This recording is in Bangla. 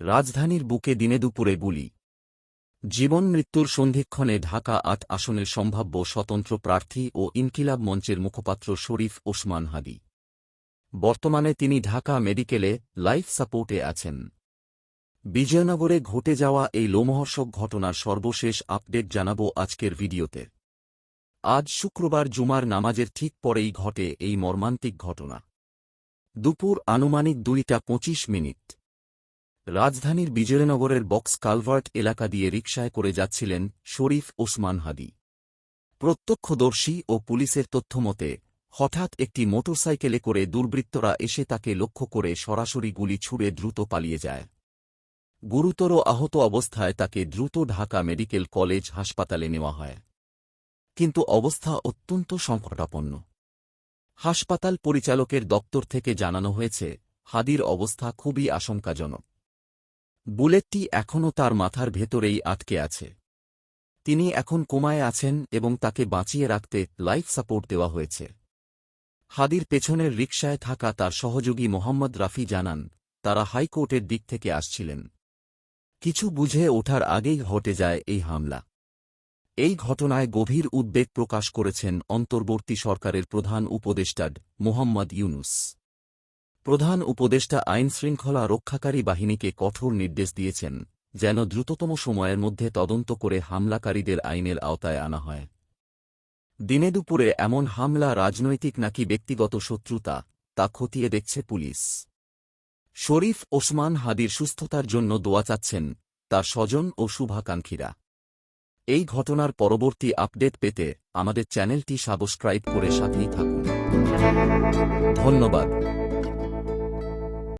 রাজধানীর বুকে দিনে দুপুরে গুলি। জীবন মৃত্যুর সন্ধিক্ষণে ঢাকা আট আসনের সম্ভাব্য স্বতন্ত্র প্রার্থী ও ইনকিলাব মঞ্চের মুখপাত্র শরীফ ওসমান হাদি। বর্তমানে তিনি ঢাকা মেডিকেলে লাইফ সাপোর্টে আছেন। বিজয়নগরে ঘটে যাওয়া এই লোমহর্ষক ঘটনার সর্বশেষ আপডেট জানাব আজকের ভিডিওতে। আজ শুক্রবার জুমার নামাজের ঠিক পরেই ঘটে এই মর্মান্তিক ঘটনা। দুপুর আনুমানিক দুইটা পঁচিশ মিনিট। রাজধানীর বিজয়নগরের বক্স কালভার্ট এলাকা দিয়ে রিকশায় করে যাচ্ছিলেন শরীফ ওসমান হাদি। প্রত্যক্ষদর্শী ও পুলিশের তথ্যমতে হঠাৎ একটি মোটরসাইকেলে করে দুর্বৃত্তরা এসে তাকে লক্ষ্য করে সরাসরি গুলি ছুড়ে দ্রুত পালিয়ে যায়। গুরুতর আহত অবস্থায় তাকে দ্রুত ঢাকা মেডিকেল কলেজ হাসপাতালে নেওয়া হয়। কিন্তু অবস্থা অত্যন্ত সংকটাপন্ন। হাসপাতাল পরিচালকের দপ্তর থেকে জানানো হয়েছে, হাদির অবস্থা খুবই আশঙ্কাজনক। বুলেটটি এখনও তার মাথার ভেতরেই আটকে আছে। তিনি এখন কোমায় আছেন এবং তাকে বাঁচিয়ে রাখতে লাইফ সাপোর্ট দেওয়া হয়েছে। হাদির পেছনের রিকশায় থাকা তার সহযোগী মোহাম্মদ রাফি জানান, তারা হাইকোর্টের দিক থেকে আসছিলেন। কিছু বুঝে ওঠার আগেই ঘটে যায় এই হামলা। এই ঘটনায় গভীর উদ্বেগ প্রকাশ করেছেন অন্তর্বর্তী সরকারের প্রধান উপদেষ্টা মোহাম্মদ ইউনুস। প্রধান উপদেষ্টা আইন শৃঙ্খলা রক্ষাকারী বাহিনীকে কঠোর নির্দেশ দিয়েছেন, যেন দ্রুততম সময়ের মধ্যে তদন্ত করে হামলাকারীদের আইনের আওতায় আনা হয়। দিনে দুপুরে এমন হামলা রাজনৈতিক নাকি ব্যক্তিগত শত্রুতা, তা খতিয়ে দেখছে পুলিশ। শরীফ ওসমান হাদির সুস্থতার জন্য দোয়া চাচ্ছেন তার স্বজন ও শুভাকাঙ্ক্ষীরা। এই ঘটনার পরবর্তী আপডেট পেতে আমাদের চ্যানেলটি সাবস্ক্রাইব করে সাথেই থাকুন। ধন্যবাদ।